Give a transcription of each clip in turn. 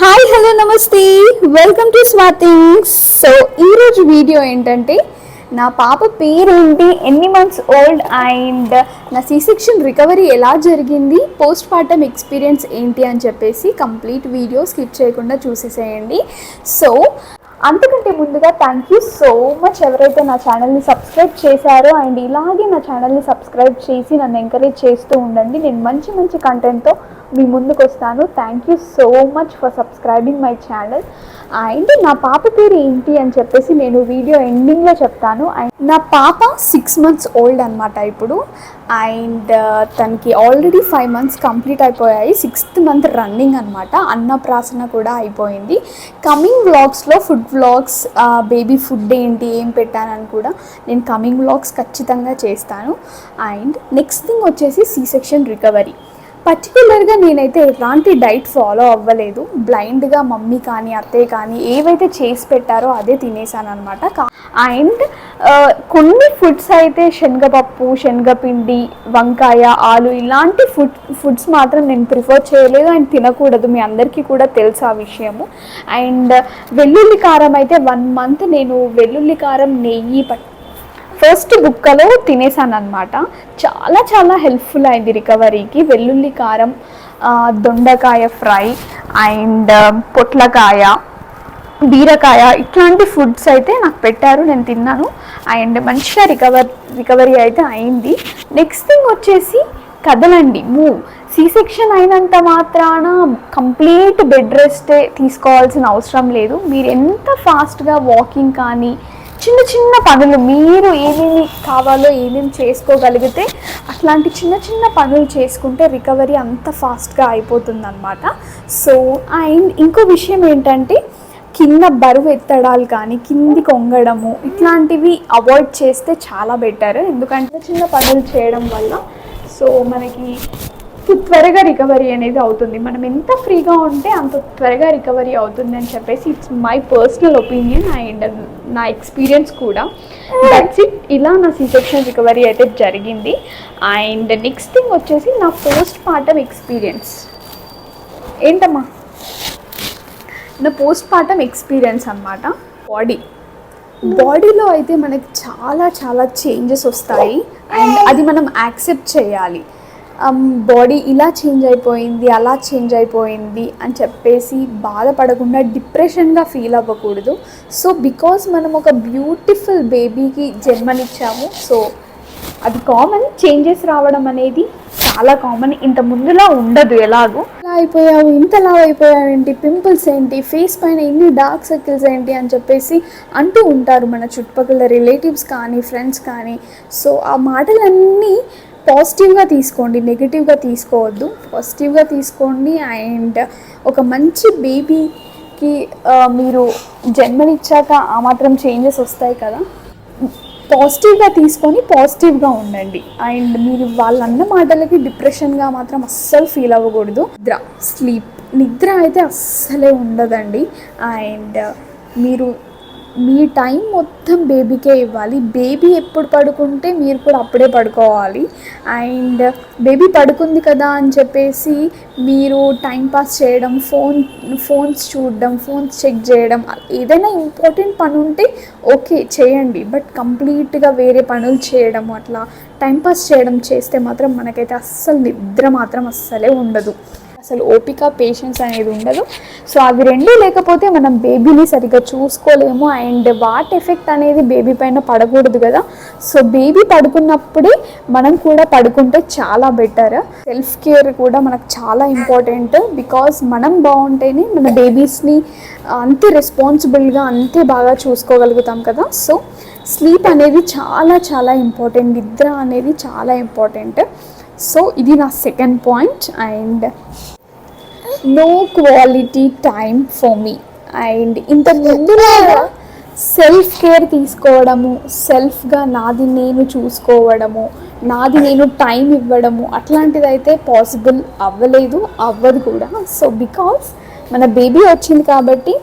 Hi hello నమస్తే. Welcome to స్వాతింగ్స్ so ఈరోజు వీడియో ఏంటంటే నా పాప పేరేంటి ఎన్ని మంత్స్ ఓల్డ్ అండ్ నా సి సెక్షన్ రికవరీ ఎలా జరిగింది పోస్ట్ పార్టమ్ ఎక్స్పీరియన్స్ ఏంటి అని చెప్పేసి కంప్లీట్ వీడియో స్కిప్ చేయకుండా చూసేసేయండి. సో అందుకంటే ముందుగా థ్యాంక్ యూ సో మచ్ ఎవరైతే నా ఛానల్ని సబ్స్క్రైబ్ చేశారో అండ్ ఇలాగే నా ఛానల్ని సబ్స్క్రైబ్ చేసి నన్ను ఎంకరేజ్ చేస్తూ ఉండండి. నేను మంచి మంచి కంటెంట్తో మీ ముందుకు వస్తాను. Thank you so much for subscribing my channel and నా పాప పేరు ఏంటి అని చెప్పేసి నేను వీడియో ఎండింగ్లో చెప్తాను. అండ్ నా పాప సిక్స్ మంత్స్ ఓల్డ్ అనమాట ఇప్పుడు. అండ్ తనకి ఆల్రెడీ ఫైవ్ మంత్స్ కంప్లీట్ అయిపోయాయి. సిక్స్త్ మంత్ రన్నింగ్ అనమాట అన్నప్రాసన కూడా అయిపోయింది. కమింగ్ వ్లాగ్స్లో ఫుడ్ వ్లాగ్స్ బేబీ ఫుడ్ ఏంటి ఏం పెట్టానని కూడా నేను కమింగ్ వ్లాగ్స్ ఖచ్చితంగా చేస్తాను. అండ్ నెక్స్ట్ థింగ్ వచ్చేసి సి సెక్షన్ రికవరీ పర్టికులర్గా నేనైతే ఎలాంటి డైట్ ఫాలో అవ్వలేదు. బ్లైండ్గా మమ్మీ కానీ అత్తయ్య కానీ ఏవైతే చేసి పెట్టారో అదే తినేసాను అనమాట అండ్ కొన్ని ఫుడ్స్ అయితే శనగపప్పు శనగపిండి వంకాయ ఆలు ఇలాంటి ఫుడ్ ఫుడ్స్ మాత్రం నేను ప్రిఫర్ చేయలేదు అండ్ తినకూడదు. మీ అందరికీ కూడా తెలుసు ఆ విషయము. అండ్ వెల్లుల్లి కారం అయితే వన్ మంత్ నేను వెల్లుల్లి కారం నెయ్యి పట్ ఫస్ట్ బుక్కలో తినేసాను అనమాట చాలా చాలా హెల్ప్ఫుల్ అయింది రికవరీకి. వెల్లుల్లి కారం దొండకాయ ఫ్రై అండ్ పొట్లకాయ బీరకాయ ఇట్లాంటి ఫుడ్స్ అయితే నాకు పెట్టారు నేను తిన్నాను. అండ్ మంచిగా రికవర్ రికవరీ అయితే అయింది. నెక్స్ట్ థింగ్ వచ్చేసి కదలండి. మూవ్ సి సెక్షన్ అయినంత మాత్రాన కంప్లీట్ బెడ్ రెస్టే తీసుకోవాల్సిన అవసరం లేదు. మీరు ఎంత ఫాస్ట్గా వాకింగ్ కానీ చిన్న చిన్న పనులు మీరు ఏమేమి కావాలో ఏమేమి చేసుకోగలిగితే అట్లాంటి చిన్న చిన్న పనులు చేసుకుంటే రికవరీ అంత ఫాస్ట్గా అయిపోతుందన్నమాట. సో అండ్ ఇంకో విషయం ఏంటంటే కింద బరువు ఎత్తడాలు కానీ కింది కొంగడము ఇట్లాంటివి అవాయిడ్ చేస్తే చాలా బెటర్. ఎందుకంటే చిన్న పనులు చేయడం వల్ల సో మనకి త్వరగా రికవరీ అనేది అవుతుంది. మనం ఎంత ఫ్రీగా ఉంటే అంత త్వరగా రికవరీ అవుతుంది అని చెప్పేసి it's my personal opinion and నా ఎక్స్పీరియన్స్ కూడా. దట్స్ ఇట్ ఇలా నా సిసెక్షన్ రికవరీ అయితే జరిగింది. అండ్ నెక్స్ట్ థింగ్ వచ్చేసి నా పోస్ట్ పార్టమ్ ఎక్స్పీరియన్స్ ఏంటమ్మా? నా పోస్ట్ పార్టమ్ ఎక్స్పీరియన్స్ అనమాట బాడీ బాడీలో అయితే మనకి చాలా చాలా చేంజెస్ వస్తాయి. అండ్ అది మనం యాక్సెప్ట్ చేయాలి. బాడీ ఇలా చేంజ్ అయిపోయింది అలా చేంజ్ అయిపోయింది అని చెప్పేసి బాధపడకుండా డిప్రెషన్గా ఫీల్ అవ్వకూడదు. సో బికాస్ మనం ఒక బ్యూటిఫుల్ బేబీకి జన్మనిచ్చాము సో అది కామన్ చేంజెస్ రావడం అనేది చాలా కామన్ ఇంత ముందులా ఉండదు ఎలాగో. ఇలా అయిపోయావు ఇంతలా అయిపోయావు ఏంటి? పింపుల్స్ ఏంటి? ఫేస్ పైన ఇన్ని డార్క్ సర్కిల్స్ ఏంటి? అని చెప్పేసి అంటూ ఉంటారు మన చుట్టుపక్కల రిలేటివ్స్ కానీ ఫ్రెండ్స్ కానీ. సో ఆ మాటలన్నీ పాజిటివ్గా తీసుకోండి నెగిటివ్గా తీసుకోవద్దు. పాజిటివ్గా తీసుకోండి అండ్ ఒక మంచి బేబీకి మీరు జన్మనిచ్చాక ఆ మాత్రం చేంజెస్ వస్తాయి కదా. పాజిటివ్గా తీసుకొని పాజిటివ్గా ఉండండి. అండ్ మీరు వాళ్ళ అన్న మాటలకి డిప్రెషన్గా మాత్రం అస్సలు ఫీల్ అవ్వకూడదు. నిద్ర స్లీప్ నిద్ర అయితే అస్సలే ఉండదండి. అండ్ మీరు మీ టైం మొత్తం బేబీకే ఇవ్వాలి. బేబీ ఎప్పుడు పడుకుంటే మీరు కూడా అప్పుడే పడుకోవాలి. అండ్ బేబీ పడుకుంది కదా అని చెప్పేసి మీరు టైం పాస్ చేయడం ఫోన్ ఫోన్స్ చూడడం ఫోన్స్ చెక్ చేయడం ఏదైనా ఇంపార్టెంట్ పని ఉంటే ఓకే చేయండి. బట్ కంప్లీట్గా వేరే పనులు చేయడం అట్లా టైం పాస్ చేయడం చేస్తే మాత్రం మనకైతే అస్సలు నిద్ర మాత్రం అస్సలే ఉండదు. అసలు ఓపిక పేషెన్స్ అనేది ఉండదు. సో అవి రెండు లేకపోతే మనం బేబీని సరిగ్గా చూసుకోలేము. అండ్ వాట్ ఎఫెక్ట్ అనేది బేబీ పైన పడకూడదు కదా. సో బేబీ పడుకున్నప్పుడే మనం కూడా పడుకుంటే చాలా బెటర్ సెల్ఫ్ కేర్ కూడా మనకు చాలా ఇంపార్టెంట్ బికాస్ మనం బాగుంటేనే మన బేబీస్ని అంతే రెస్పాన్సిబుల్గా అంతే బాగా చూసుకోగలుగుతాం కదా. సో స్లీప్ అనేది చాలా చాలా ఇంపార్టెంట్ నిద్ర అనేది చాలా ఇంపార్టెంట్ సో ఇది నా second point and no quality time for me and ఇంత ముందులాగా సెల్ఫ్ కేర్ తీసుకోవడము సెల్ఫ్గా నాది నేను చూసుకోవడము నాది నేను టైం ఇవ్వడము అట్లాంటిదైతే పాసిబుల్ అవ్వలేదు అవ్వదు కూడా. సో బికాస్ మన బేబీ వచ్చింది కాబట్టి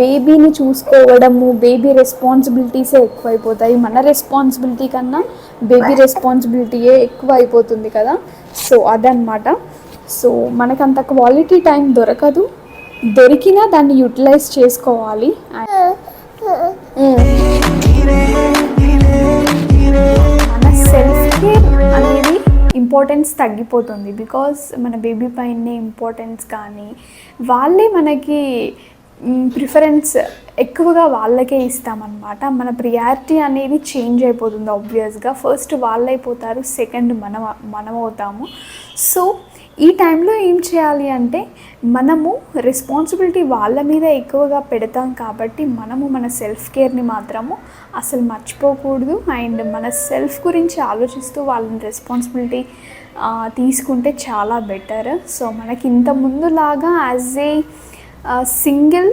బేబీని చూసుకోవడము బేబీ రెస్పాన్సిబిలిటీసే ఎక్కువైపోతాయి. మన రెస్పాన్సిబిలిటీ కన్నా బేబీ రెస్పాన్సిబిలిటీయే ఎక్కువ అయిపోతుంది కదా. సో అదనమాట సో మనకు అంత క్వాలిటీ టైం దొరకదు. దొరికినా దాన్ని యూటిలైజ్ చేసుకోవాలి. మన సెల్ఫ్ కేర్ అనేది ఇంపార్టెన్స్ తగ్గిపోతుంది. బికాస్ మన బేబీ పైన ఇంపార్టెన్స్ కానీ వాళ్ళే మనకి ప్రిఫరెన్స్ ఎక్కువగా వాళ్ళకే ఇస్తామన్నమాట. మన ప్రియారిటీ అనేది చేంజ్ అయిపోతుంది ఆబ్వియస్గా ఫస్ట్ వాళ్ళు అయిపోతారు సెకండ్ మనం మనం అవుతాము సో ఈ టైంలో ఏం చేయాలి అంటే మనము రెస్పాన్సిబిలిటీ వాళ్ళ మీద ఎక్కువగా పెడతాం కాబట్టి మనము మన సెల్ఫ్ కేర్ని మాత్రము అసలు మర్చిపోకూడదు. అండ్ మన సెల్ఫ్ గురించి ఆలోచిస్తూ వాళ్ళని రెస్పాన్సిబిలిటీ తీసుకుంటే చాలా బెటర్ సో మనకి ఇంత ముందులాగా యాజ్ ఏ సింగిల్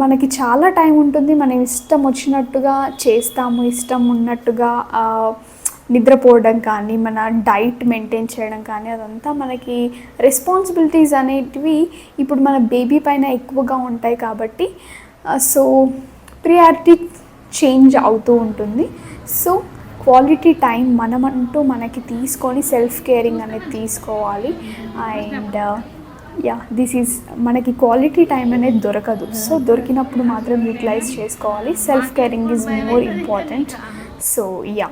మనకి చాలా టైం ఉంటుంది. మనం ఇష్టం వచ్చినట్టుగా చేస్తాము ఇష్టం ఉన్నట్టుగా నిద్రపోవడం కానీ మన డైట్ మెయింటైన్ చేయడం కానీ అదంతా మనకి రెస్పాన్సిబిలిటీస్ అనేటివి ఇప్పుడు మన బేబీ పైన ఎక్కువగా ఉంటాయి కాబట్టి సో ప్రియారిటీ చేంజ్ అవుతూ ఉంటుంది. సో క్వాలిటీ టైం మనమంటూ మనకి తీసుకొని సెల్ఫ్ కేరింగ్ అనేది తీసుకోవాలి. అండ్ యా దిస్ ఈజ్ మనకి క్వాలిటీ టైం అనేది దొరకదు. సో దొరికినప్పుడు మాత్రం యూటిలైజ్ చేసుకోవాలి. Self caring is more important. So yeah.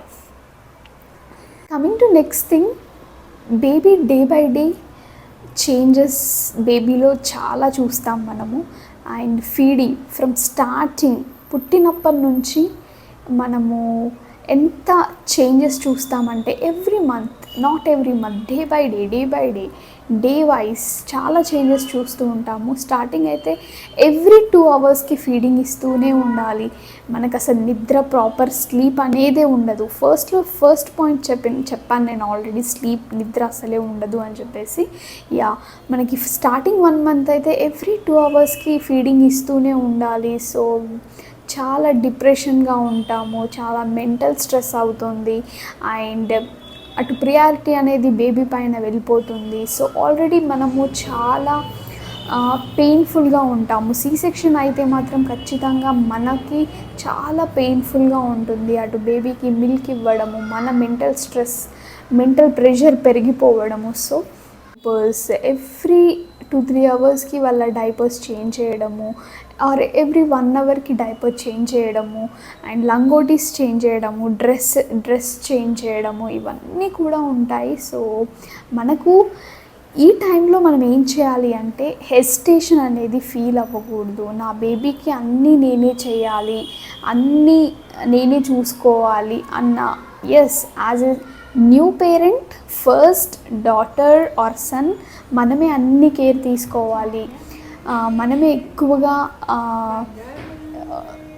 Coming to next thing baby day by day changes బేబీలో చాలా చూస్తాం మనము. అండ్ ఫీడింగ్ ఫ్రమ్ స్టార్టింగ్ పుట్టినప్పటి నుంచి మనము ఎంత changes చూస్తామంటే every month not every month day by day day by day day wise చాలా changes చూస్తూ ఉంటాము. స్టార్టింగ్ అయితే ఎవ్రీ టూ అవర్స్కి ఫీడింగ్ ఇస్తూనే ఉండాలి. మనకు అసలు నిద్ర ప్రాపర్ స్లీప్ అనేదే ఉండదు. ఫస్ట్లో ఫస్ట్ పాయింట్ చెప్పి చెప్పాను నేను ఆల్రెడీ స్లీప్ నిద్ర అసలే ఉండదు అని చెప్పేసి. యా మనకి స్టార్టింగ్ వన్ మంత్ అయితే ఎవ్రీ టూ అవర్స్కి ఫీడింగ్ ఇస్తూనే ఉండాలి. సో చాలా డిప్రెషన్గా ఉంటాము. చాలా మెంటల్ స్ట్రెస్ అవుతుంది. అండ్ అటు ప్రియారిటీ అనేది బేబీ పైన వెళ్ళిపోతుంది. సో ఆల్రెడీ మనము చాలా పెయిన్ఫుల్గా ఉంటాము. సీ సెక్షన్ అయితే మాత్రం ఖచ్చితంగా మనకి చాలా పెయిన్ఫుల్గా ఉంటుంది. అటు బేబీకి మిల్క్ ఇవ్వడము మన mental stress mental pressure పెరిగిపోవడము. So diapers every two three అవర్స్కి వాళ్ళ డైపర్స్ చేంజ్ చేయడము. ఆర్ ఎవ్రీ వన్ అవర్కి డైపర్ చేంజ్ చేయడము అండ్ లంగోటీస్ చేంజ్ చేయడము డ్రెస్ డ్రెస్ చేంజ్ చేయడము ఇవన్నీ కూడా ఉంటాయి. సో మనకు ఈ టైంలో మనం ఏం చేయాలి అంటే హెసిటేషన్ అనేది ఫీల్ అవ్వకూడదు. నా బేబీకి అన్నీ నేనే చేయాలి అన్నీ నేనే చూసుకోవాలి అన్న yes as a new parent first daughter or son మనమే అన్ని కేర్ తీసుకోవాలి. మనమే ఎక్కువగా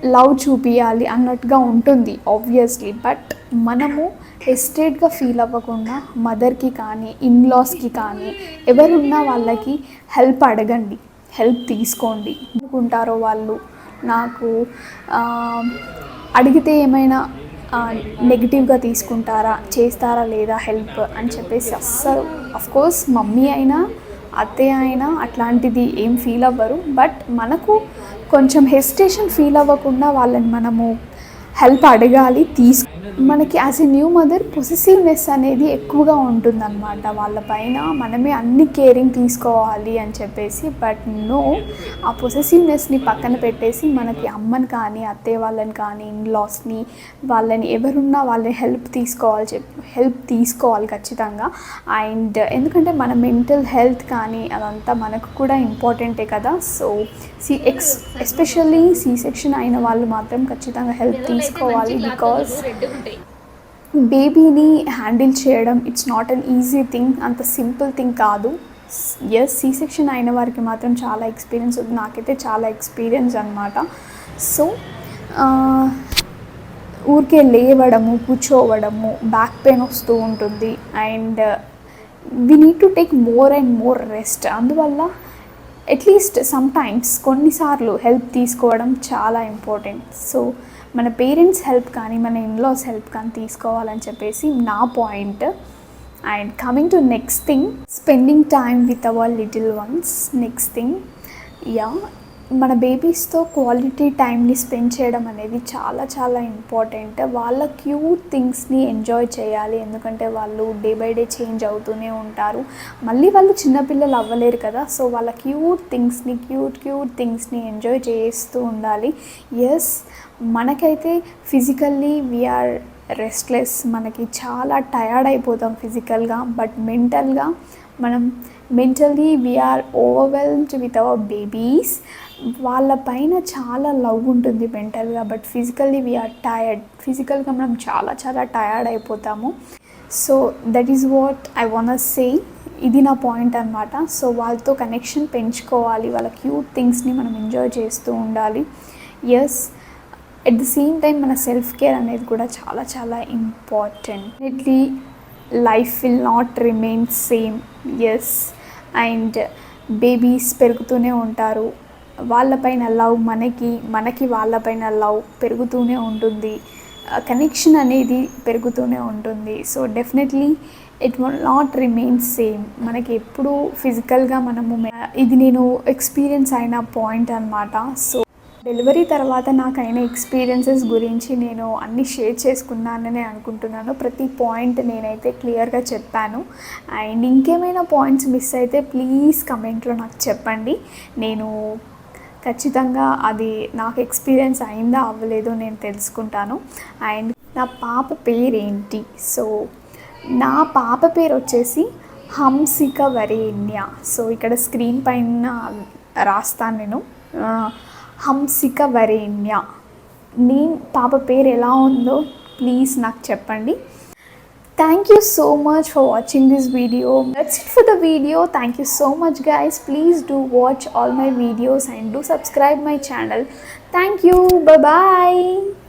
లవ్ చూపించాలి అన్నట్టుగా ఉంటుంది ఆబ్వియస్లీ బట్ మనము ఎస్టేట్గా ఫీల్ అవ్వకుండా మదర్కి కానీ ఇన్లాస్కి కానీ ఎవరున్నా వాళ్ళకి హెల్ప్ అడగండి హెల్ప్ తీసుకోండి. అనుకుంటారో వాళ్ళు నాకు అడిగితే ఏమైనా నెగిటివ్గా తీసుకుంటారా చేస్తారా లేదా హెల్ప్ అని చెప్పేసి అస్సలు కోర్స్ మమ్మీ అయినా అత్తయ్య అయినా అట్లాంటిది ఏం ఫీల్ అవ్వరు. బట్ మనకు కొంచెం హెసిటేషన్ ఫీల్ అవ్వకుండా వాళ్ళని మనము హెల్ప్ అడగాలి తీసు మనకి as a new mother possessiveness అనేది ఎక్కువగా ఉంటుందన్నమాట. వాళ్ళపైన మనమే అన్ని కేరింగ్ తీసుకోవాలి అని చెప్పేసి బట్ నో ఆ పొసెసివ్నెస్ని పక్కన పెట్టేసి మనకి అమ్మని కానీ అత్తయ్య వాళ్ళని కానీ ఇన్లాస్ని వాళ్ళని ఎవరున్నా వాళ్ళని హెల్ప్ తీసుకోవాలి చెప్ హెల్ప్ తీసుకోవాలి ఖచ్చితంగా. అండ్ ఎందుకంటే మన మెంటల్ హెల్త్ కానీ అదంతా మనకు కూడా ఇంపార్టెంటే కదా. So C X especially C section అయిన వాళ్ళు మాత్రం ఖచ్చితంగా హెల్ప్ తీసుకోవాలి బికాస్ బేబీని హ్యాండిల్ చేయడం it's not an easy thing అంత సింపుల్ థింగ్ కాదు. ఎస్ సీ సెక్షన్ అయిన వారికి మాత్రం చాలా ఎక్స్పీరియన్స్ ఉంది. నాకైతే చాలా ఎక్స్పీరియన్స్ అనమాట సో ఊరికే లేవడము కూర్చోవడము బ్యాక్ పెయిన్ వస్తూ ఉంటుంది. And we need to take more and more rest అందువల్ల అట్లీస్ట్ సమ్ టైమ్స్ కొన్నిసార్లు హెల్ప్ తీసుకోవడం చాలా ఇంపార్టెంట్ సో మన పేరెంట్స్ హెల్ప్ కానీ మన ఇన్లాస్ హెల్ప్ కానీ తీసుకోవాలని చెప్పేసి నా point and coming to next thing spending time with our little ones next thing yeah మన బేబీస్తో క్వాలిటీ టైంని స్పెండ్ చేయడం అనేది చాలా చాలా ఇంపార్టెంట్ వాళ్ళ క్యూట్ థింగ్స్ని ఎంజాయ్ చేయాలి. ఎందుకంటే వాళ్ళు డే బై డే చేంజ్ అవుతూనే ఉంటారు. మళ్ళీ వాళ్ళు చిన్నపిల్లలు అవ్వలేరు కదా. సో వాళ్ళ క్యూట్ థింగ్స్ని క్యూట్ క్యూట్ థింగ్స్ని ఎంజాయ్ చేస్తూ ఉండాలి. ఎస్ మనకైతే ఫిజికల్లీ వీఆర్ రెస్ట్లెస్ మనకి చాలా టయర్డ్ అయిపోతాం ఫిజికల్గా బట్ మెంటల్గా మనం mentally we are overwhelmed with our babies వాళ్ళ పైన చాలా లవ్ ఉంటుంది మెంటల్గా బట్ ఫిజికల్లీ వీఆర్ టయర్డ్ ఫిజికల్గా మనం చాలా చాలా టయర్డ్ అయిపోతాము. So that is what I want say ఇది నా పాయింట్ అనమాట సో వాళ్ళతో కనెక్షన్ పెంచుకోవాలి. వాళ్ళ క్యూట్ థింగ్స్ని మనం ఎంజాయ్ చేస్తూ ఉండాలి. Yes at the same time మన సెల్ఫ్ కేర్ అనేది కూడా చాలా చాలా important definitely life will not remain same yes and babies పెరుగుతూనే ఉంటారు. వాళ్ళపైన లవ్ మనకి మనకి వాళ్ళపైన లవ్ పెరుగుతూనే ఉంటుంది. కనెక్షన్ అనేది పెరుగుతూనే ఉంటుంది. So definitely it will not remain same మనకి ఎప్పుడు ఫిజికల్గా మనము ఇది నేను ఎక్స్పీరియన్స్ అయిన పాయింట్ అనమాట సో డెలివరీ తర్వాత నాకు అయిన ఎక్స్పీరియన్సెస్ గురించి నేను అన్ని షేర్ చేసుకున్నానని అనుకుంటున్నాను. ప్రతి పాయింట్ నేనైతే క్లియర్గా చెప్పాను. అండ్ ఇంకేమైనా పాయింట్స్ మిస్ అయితే ప్లీజ్ కమెంట్లో నాకు చెప్పండి. నేను ఖచ్చితంగా అది నాకు ఎక్స్పీరియన్స్ అయిందా అవ్వలేదో నేను తెలుసుకుంటాను. అండ్ నా పాప పేరు ఏంటి సో నా పాప పేరు వచ్చేసి హంసిక వరేణ్య. సో ఇక్కడ స్క్రీన్ పైన రాస్తాను నేను. హంసిక వరేణ్య. నీ పాప పేరు ఎలా ఉందో ప్లీజ్ నాకు చెప్పండి. thank you so much for watching this video. That's it for the video. Thank you so much guys. Please do watch all my videos and do subscribe my channel. Thank you. Bye bye